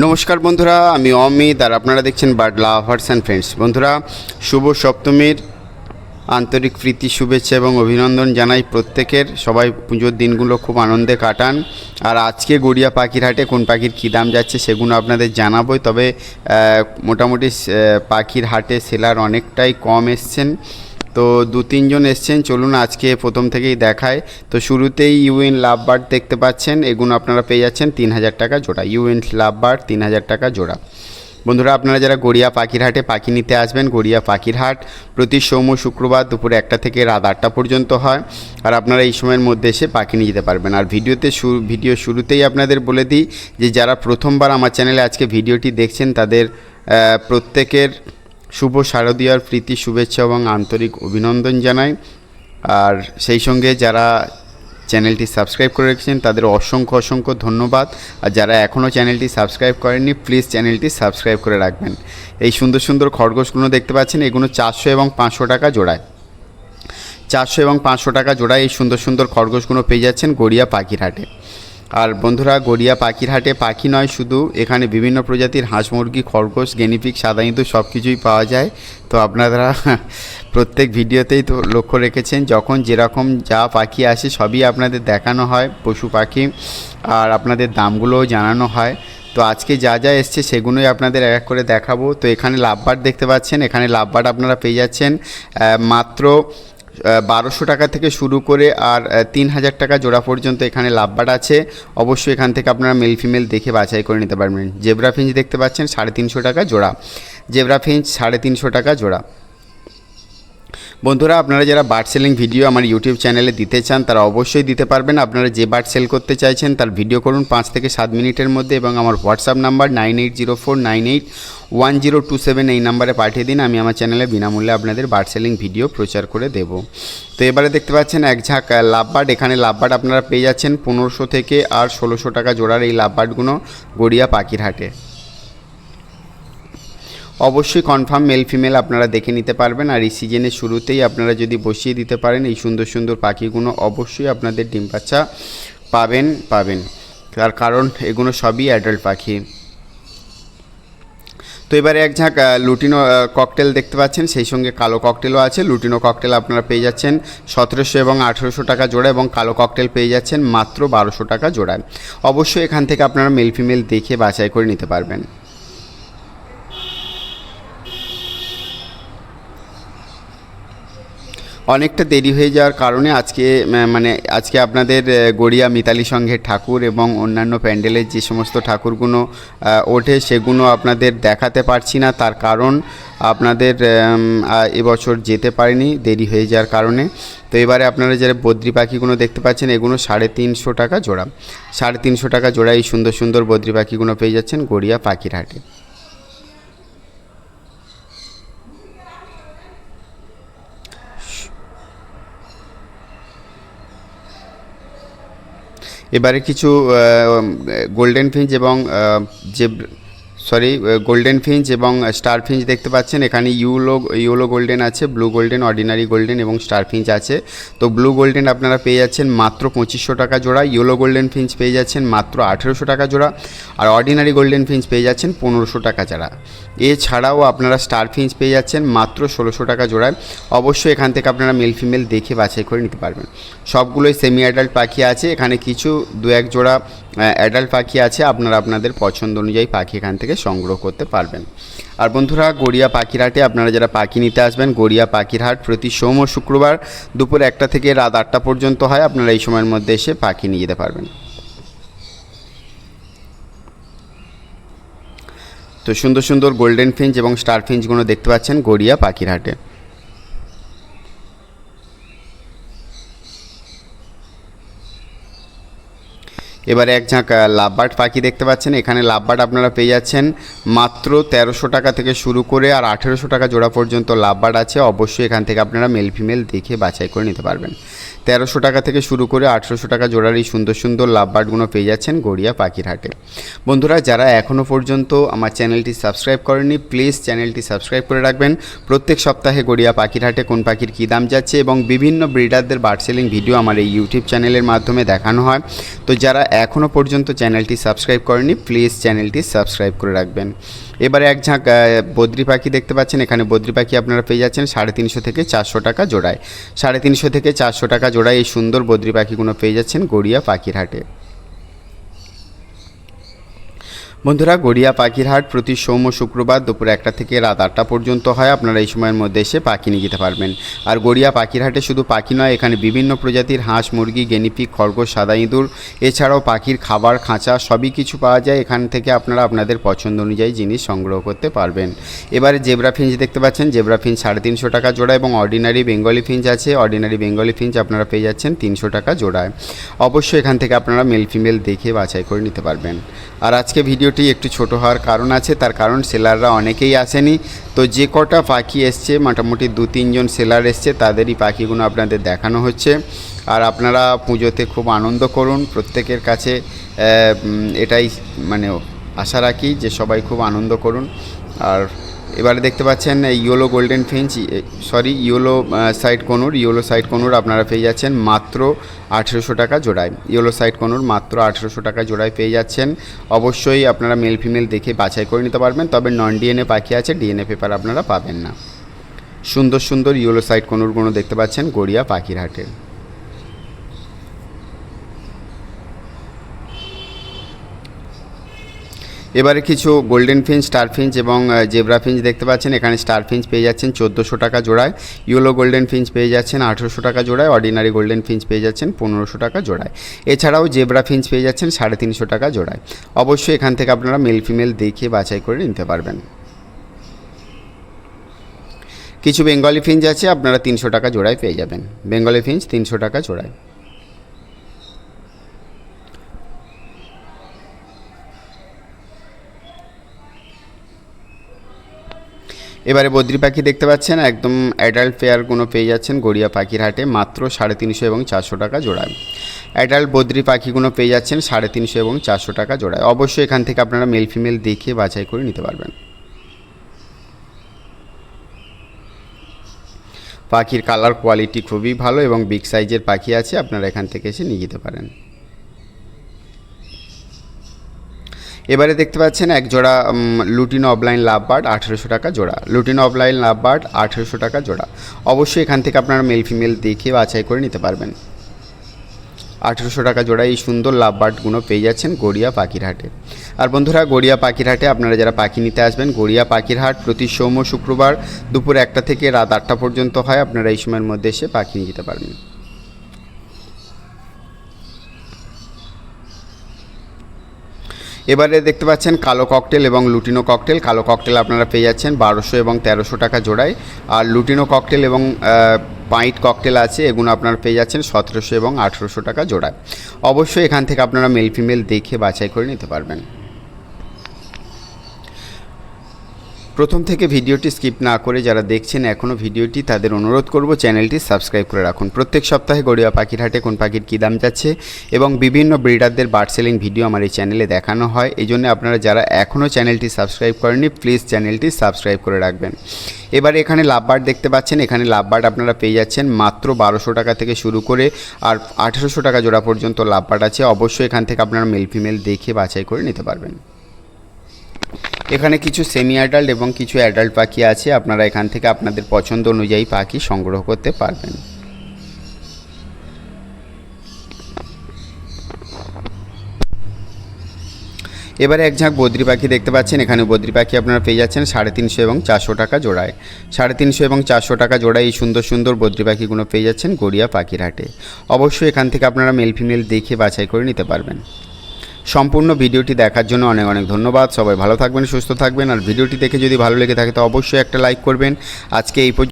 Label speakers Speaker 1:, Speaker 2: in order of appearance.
Speaker 1: নমস্কার বন্ধুরা, আমি অমিত আর আপনারা দেখছেন বার্ড লাভার্স অ্যান্ড ফ্রেন্ডস বন্ধুরা, শুভ সপ্তমীর, আন্তরিক প্রীতি, শুভেচ্ছা এবং অভিনন্দন জানাই প্রত্যেকের। সবাই পুজোর দিনগুলো খুব আনন্দে কাটান। আর আজকে গড়িয়া পাখির হাটে কোন পাখির কী দাম যাচ্ছে সেগুলো আপনাদের জানাবোই। তবে মোটামুটি পাখির হাটে সেলার অনেকটাই কম এসছেন। তো দু তিনজন এসছেন, চলুন আজকে প্রথম থেকেই দেখায়। তো শুরুতেই ইউএন লাভ বার্ড দেখতে পাচ্ছেন এগুলো আপনারা পেয়ে যাচ্ছেন তিন হাজার টাকা জোড়া। ইউএন লাভ বার্ড তিন হাজার টাকা জোড়া। বন্ধুরা, আপনারা যারা গড়িয়া পাখির হাটে পাখি নিতে আসবেন, গড়িয়া পাখির হাট প্রতি সোম শুক্রবার দুপুর একটা থেকে রাত আটটা পর্যন্ত হয় আর আপনারা এই সময়ের মধ্যে এসে পাখি নিয়ে যেতে পারবেন। আর ভিডিওতে ভিডিও শুরুতেই আপনাদের বলে দিই যে, যারা প্রথমবার আমার চ্যানেলে আজকে ভিডিওটি দেখছেন, তাদের প্রত্যেকের শুভ শারদীয়ার প্রীতি, শুভেচ্ছা এবং আন্তরিক অভিনন্দন জানাই। আর সেই সঙ্গে যারা চ্যানেলটি সাবস্ক্রাইব করে রেখেছেন, তাদের অসংখ্য অসংখ্য ধন্যবাদ। আর যারা এখনও চ্যানেলটি সাবস্ক্রাইব করেননি, প্লিজ চ্যানেলটি সাবস্ক্রাইব করে রাখবেন। এই সুন্দর সুন্দর খরগোশগুলো দেখতে পাচ্ছেন, এগুলো চারশো এবং পাঁচশো টাকা জোড়ায়। চারশো এবং পাঁচশো টাকা জোড়ায় এই সুন্দর সুন্দর খরগোশগুলো পেয়ে যাচ্ছেন গড়িয়া পাখির হাটে আর বন্ধুরা, গড়িয়া পাখির হাটে পাখি নয়, শুধু এখানে বিভিন্ন প্রজাতির হাঁস, মুরগি, খরগোশ গেনিপিক সাদা ইঁদুর সব কিছুই পাওয়া যায়। তো আপনারা প্রত্যেক ভিডিওতেই তো লক্ষ্য রেখেছেন, যখন যেরকম যা পাখি আসে সবই আপনাদের দেখানো হয়, পশু পাখি, আর আপনাদের দামগুলোও জানানো হয়। তো আজকে যা যা এসছে সেগুলোই আপনাদের এক এক করে দেখাবো। তো এখানে লাভবার দেখতে পাচ্ছেন, এখানে লাভবার আপনারা পেয়ে যাচ্ছেন মাত্র বারোশো টাকা থেকে শুরু করে আর তিন হাজার টাকা জোড়া পর্যন্ত এখানে লাভবার আছে। অবশ্যই এখান থেকে আপনারা মেল ফিমেল দেখে বাছাই করে নিতে পারবেন। জেব্রা ফিঞ্চ দেখতে পাচ্ছেন, সাড়ে তিনশো টাকা জোড়া। জেব্রা ফিঞ্চ, সাড়ে তিনশো টাকা জোড়া। বন্ধুরা, আপনারা যারা বার্ড সেলিং ভিডিও আমার ইউটিউব চ্যানেলে দিতে চান, তারা অবশ্যই দিতে পারবেন। আপনারা যে বার্ড সেল করতে চাইছেন, তার ভিডিও করুন পাঁচ থেকে সাত মিনিটের মধ্যে এবং আমার WhatsApp number nine eight zero four nine eight one zero two seven এই নাম্বারে পাঠিয়ে দিন। আমি আমার চ্যানেলে বিনামূল্যে আপনাদের বার্ড সেলিং ভিডিও প্রচার করে দেব। তো এবারে দেখতে পাচ্ছেন এক ঝাঁক লাভবার্ড এখানে লাভবার্ড আপনারা পেয়ে যাচ্ছেন পনেরোশো থেকে আর ষোলোশো টাকা জোড়ার এই লাভবার্ডগুলো গড়িয়া পাখির হাটে। অবশ্যই কনফার্ম মেল ফিমেল আপনারা দেখে নিতে পারবেন। আর এই সিজনের শুরুতেই আপনারা যদি বসিয়ে দিতে পারেন, এই সুন্দর সুন্দর পাখিগুলো অবশ্যই আপনাদের ডিম বাচ্চা পাবেন পাবেন। তার কারণ এগুলো সবই অ্যাডাল্ট পাখি। তো এবারে এক ঝাঁক লুটিনো ককটেল দেখতে পাচ্ছেন, সেই সঙ্গে কালো ককটেলও আছে। লুটিনো ককটেল আপনারা পেয়ে যাচ্ছেন সতেরোশো এবং আঠেরোশো টাকা জোড়া এবং কালো ককটেল পেয়ে যাচ্ছেন মাত্র বারোশো টাকা জোড়ায়। অবশ্যই এখান থেকে আপনারা মেল ফিমেল দেখে বাছাই করে নিতে পারবেন। অনেকটা দেরি হয়ে যাওয়ার কারণে আজকে মানে আজকে আপনাদের গড়িয়া মিতালি সংঘের ঠাকুর এবং অন্যান্য প্যান্ডেলের যে সমস্ত ঠাকুরগুলো ওঠে সেগুলো আপনাদের দেখাতে পারছি না। তার কারণ আপনাদের এবছর যেতে পারিনি, দেরি হয়ে যাওয়ার কারণে। তো এবারে আপনারা যারা বদ্রি পাখিগুলো দেখতে পাচ্ছেন, এগুলো সাড়ে তিনশো টাকা জোড়া। সাড়ে তিনশো টাকা জোড়া এই সুন্দর সুন্দর বদ্রি পাখিগুলো পেয়ে যাচ্ছেন গড়িয়া পাখির হাটে এবারে কিছু গোল্ডেন ফিঞ্চ এবং যে সরি গোল্ডেন ফিঞ্চ এবং স্টার ফিঞ্চ দেখতে পাচ্ছেন। এখানে ইউলো ইউলো গোল্ডেন আছে ব্লু গোল্ডেন অর্ডিনারি গোল্ডেন এবং স্টার ফিঞ্চ আছে। তো ব্লু গোল্ডেন আপনারা পেয়ে যাচ্ছেন মাত্র পঁচিশশো টাকা জোড়া ইয়েলো গোল্ডেন ফিঞ্চ পেয়ে যাচ্ছেন মাত্র আঠেরোশো টাকা জোড়া, আর অর্ডিনারি গোল্ডেন ফিঞ্চ পেয়ে যাচ্ছেন পনেরোশো টাকা জোড়া। এছাড়াও আপনারা স্টার ফিঞ্চ পেয়ে যাচ্ছেন মাত্র ষোলোশো টাকা জোড়ায় অবশ্যই এখান থেকে আপনারা মেল ফিমেল দেখে বাছাই করে নিতে পারবেন। সবগুলোই সেমি অ্যাডাল্ট পাখি আছে। এখানে কিছু দু এক জোড়া অ্যাডাল্ট পাখি আছে, আপনারা আপনাদের পছন্দ অনুযায়ী পাখি এখান থেকে সংগ্রহ করতে পারবেন। আর বন্ধুরা, গড়িয়া পাখির হাটে আপনারা যারা পাখি নিতে আসবেন, গড়িয়া পাখির হাট প্রতি সোম ও শুক্রবার দুপুর একটা থেকে রাত আটটা পর্যন্ত হয়, আপনারা এই সময়ের মধ্যে এসে পাখি নিয়ে যেতে পারবেন। তো সুন্দর সুন্দর গোল্ডেন ফিঞ্চ এবং স্টার ফিঞ্চগুলো দেখতে পাচ্ছেন গড়িয়া পাখির হাটে এবারে এক ঝাঁক লাভবার্ড পাখি দেখতে পাচ্ছেন। এখানে লাভবার্ড আপনারা পেয়ে যাচ্ছেন মাত্র তেরোশো টাকা থেকে শুরু করে আর আঠেরোশো টাকা জোড়া পর্যন্ত লাভবার্ড আছে। অবশ্যই এখান থেকে আপনারা মেল ফিমেল দেখে বাছাই করে নিতে পারবেন। তেরোশো টাকা থেকে শুরু করে আঠেরোশো টাকা জোড়ার এই সুন্দর সুন্দর লাভবার্ডগুলো পেয়ে যাচ্ছেন গড়িয়া পাখির হাটে। বন্ধুরা, যারা এখনও পর্যন্ত আমার চ্যানেলটি সাবস্ক্রাইব করেনি প্লিজ চ্যানেলটি সাবস্ক্রাইব করে রাখবেন। প্রত্যেক সপ্তাহে গড়িয়া পাখির হাটে কোন পাখির কী দাম যাচ্ছে এবং বিভিন্ন ব্রিডারদের বার্ড সেলিং ভিডিও আমার এই ইউটিউব চ্যানেলের মাধ্যমে দেখানো হয়। তো যারা এখনও পর্যন্ত চ্যানেলটি সাবস্ক্রাইব করেনি প্লিজ চ্যানেলটি সাবস্ক্রাইব করে রাখবেন। এবারে এক ঝাঁক বদ্রি পাখি দেখতে পাচ্ছেন, এখানে বদ্রি পাখি আপনারা পেয়ে যাচ্ছেন সাড়ে তিনশো থেকে চারশো টাকা জোড়ায়। সাড়ে তিনশো থেকে চারশো টাকা জোড়ায় এই সুন্দর বদ্রি পাখিগুলো পেয়ে যাচ্ছেন গড়িয়া পাখির হাটে। বন্ধুরা, গড়িয়া পাখির হাট প্রতি সোম ও শুক্রবার দুপুর একটা থেকে রাত আটটা পর্যন্ত হয়। আপনারা এই সময়ের মধ্যে এসে পাখি নিয়ে যেতে পারবেন। আর গড়িয়া পাখির হাটে শুধু পাখি নয়, এখানে বিভিন্ন প্রজাতির হাঁস, মুরগি গেনিপি খরগোশ, সাদা ইঁদুর, এছাড়াও পাখির খাবার, খাঁচা সবই কিছু পাওয়া যায়। এখান থেকে আপনারা আপনাদের পছন্দ অনুযায়ী জিনিস সংগ্রহ করতে পারবেন। এবারে জেব্রা ফিঞ্চ দেখতে পাচ্ছেন। জেব্রা ফিঞ্চ সাড়ে তিনশো টাকা জোড়া এবং অর্ডিনারি বেঙ্গলি ফিঞ্চ আছে। অর্ডিনারি বেঙ্গলি ফিঞ্চ আপনারা পেয়ে যাচ্ছেন তিনশো টাকা জোড়ায়। অবশ্যই এখান থেকে আপনারা মেল ফিমেল দেখে বাছাই করে নিতে পারবেন। আর আজকে ভিডিওটি একটু ছোট হওয়ার কারণ আছে, তার কারণ সেলাররা অনেকেই আসেনি। তো যে কটা পাখি এসছে, মোটামুটি দু তিনজন সেলার এসছে, তাদেরই পাখিগুলো আপনাদের দেখানো হচ্ছে। আর আপনারা পুজোতে খুব আনন্দ করুন, প্রত্যেকের কাছে এটাই মানে আশা রাখি যে সবাই খুব আনন্দ করুন। আর এবারে দেখতে পাচ্ছেন yellow golden finch sorry yellow side conure yellow side conure আপনারা পেয়ে যাচ্ছেন মাত্র আঠেরোশো টাকা জোড়ায়। ইয়োলো সাইড কনুর মাত্র আঠেরোশো টাকা জোড়ায় পেয়ে যাচ্ছেন। অবশ্যই আপনারা মেল ফিমেল দেখে বাছাই করে নিতে পারবেন, তবে নন ডিএনএ পাখি আছে ডিএনএ পেপার আপনারা পাবেন না। সুন্দর সুন্দর ইয়োলো সাইড কনুরগুলো দেখতে পাচ্ছেন গড়িয়া পাখির হাটের এবারে কিছু গোল্ডেন ফিঞ্চ স্টার ফিঞ্চ এবং জেব্রা ফিঞ্চ দেখতে পাচ্ছেন। এখানে স্টার ফিঞ্চ পেয়ে যাচ্ছেন চোদ্দোশো টাকা জোড়ায়। ইয়েলো গোল্ডেন ফিঞ্চ পেয়ে যাচ্ছেন আঠেরোশো টাকা জোড়ায়। অর্ডিনারি গোল্ডেন ফিঞ্চ পেয়ে যাচ্ছেন পনেরোশো টাকা জোড়ায়। এছাড়াও জেব্রা ফিঞ্চ পেয়ে যাচ্ছেন সাড়ে তিনশো টাকা জোড়ায়। অবশ্যই এখান থেকে আপনারা মেল ফিমেল দেখে বাছাই করে নিতে পারবেন। কিছু বেঙ্গলি ফিঞ্চ আছে, আপনারা তিনশো টাকা জোড়ায় পেয়ে যাবেন। বেঙ্গলি ফিঞ্চ তিনশো টাকা জোড়ায়। এবারে বদ্রি পাখি দেখতে পাচ্ছেন, একদম অ্যাডাল্ট পেয়ারগুলো পেয়ে যাচ্ছেন গড়িয়া পাখির হাটে, মাত্র সাড়ে তিনশো এবং চারশো টাকা জোড়ায়। অ্যাডাল্ট বদ্রি পাখিগুলো পেয়ে যাচ্ছেন সাড়ে তিনশো এবং চারশো টাকা জোড়ায়। অবশ্যই এখান থেকে আপনারা মেল ফিমেল দেখে বাছাই করে নিতে পারবেন। পাখির কালার কোয়ালিটি খুবই ভালো এবং বিগ সাইজের পাখি আছে, আপনারা এখান থেকে এসে নিয়ে যেতে পারেন। এবারে দেখতে পাচ্ছেন এক জোড়া লুটিনো অফলাইন লাভ বার্ড আঠেরোশো টাকা জোড়া। লুটিনো অফলাইন লাভ বার্ড আঠেরোশো টাকা জোড়া। অবশ্যই এখান থেকে আপনারা মেল ফিমেল দেখে বাছাই করে নিতে পারবেন। আঠেরোশো টাকা জোড়া এই সুন্দর লাভ বার্ডগুলো পেয়ে যাচ্ছেন গড়িয়া পাখির হাটে আর বন্ধুরা, গড়িয়া পাখির হাটে আপনারা যারা পাখি নিতে আসবেন, গড়িয়া পাখির হাট প্রতি সোম শুক্রবার দুপুর একটা থেকে রাত আটটা পর্যন্ত হয়, আপনারা এই সময়ের মধ্যে এসে পাখি নিয়ে যেতে পারবেন। এবারে দেখতে পাচ্ছেন কালো ককটেল এবং লুটিনো ককটেল কালো ককটেল আপনারা পেয়ে যাচ্ছেন বারোশো এবং তেরোশো টাকা জোড়ায়। আর লুটিনো ককটেল এবং পাইট ককটেল আছে, এগুলো আপনারা পেয়ে যাচ্ছেন সতেরোশো এবং আঠেরোশো টাকা জোড়ায়। অবশ্যই এখান থেকে আপনারা মেল ফিমেল দেখে বাছাই করে নিতে পারবেন। প্রথম থেকে ভিডিওটি স্কিপ না করে যারা দেখছেন এখনও ভিডিওটি, তাদের অনুরোধ করব চ্যানেলটি সাবস্ক্রাইব করে রাখুন। প্রত্যেক সপ্তাহে গড়িয়া পাখির হাটে কোন পাখির কী দাম যাচ্ছে এবং বিভিন্ন ব্রিডারদের বার্ড সেলিং ভিডিও আমার এই চ্যানেলে দেখানো হয়। এই জন্য আপনারা যারা এখনও চ্যানেলটি সাবস্ক্রাইব করেননি, প্লিজ চ্যানেলটি সাবস্ক্রাইব করে রাখবেন। এবার এখানে লাভবার্ড দেখতে পাচ্ছেন। এখানে লাভবার্ড আপনারা পেয়ে যাচ্ছেন মাত্র বারোশো টাকা থেকে শুরু করে আর আঠেরোশো টাকা জোড়া পর্যন্ত লাভবার্ড আছে। অবশ্যই এখান থেকে আপনারা মেল ফিমেল দেখে বাছাই করে নিতে পারবেন। এখানে কিছু সেমি অ্যাডাল্ট এবং কিছু অ্যাডাল্ট পাখি আছে। আপনারা এখান থেকে আপনাদের পছন্দ অনুযায়ী পাখি সংগ্রহ করতে পারবেন। এবারে এক ঝাঁক বদ্রি পাখি দেখতে পাচ্ছেন। এখানে বদ্রি পাখি আপনারা পেয়ে যাচ্ছেন সাড়ে তিনশো এবং চারশো টাকা জোড়ায়। সাড়ে তিনশো এবং চারশো টাকা জোড়ায় এই সুন্দর সুন্দর বদ্রি পাখিগুলো পেয়ে যাচ্ছেন গড়িয়া পাখির হাটে। অবশ্যই এখান থেকে আপনারা মেল ফিমেল দেখে বাছাই করে নিতে পারবেন। সম্পূর্ণ ভিডিওটি দেখার জন্য অনেক অনেক ধন্যবাদ। সবাই ভালো থাকবেন, সুস্থ থাকবেন। আর ভিডিওটি দেখে যদি ভালো লেগে থাকে, তো অবশ্যই একটা লাইক করবেন। আজকে এই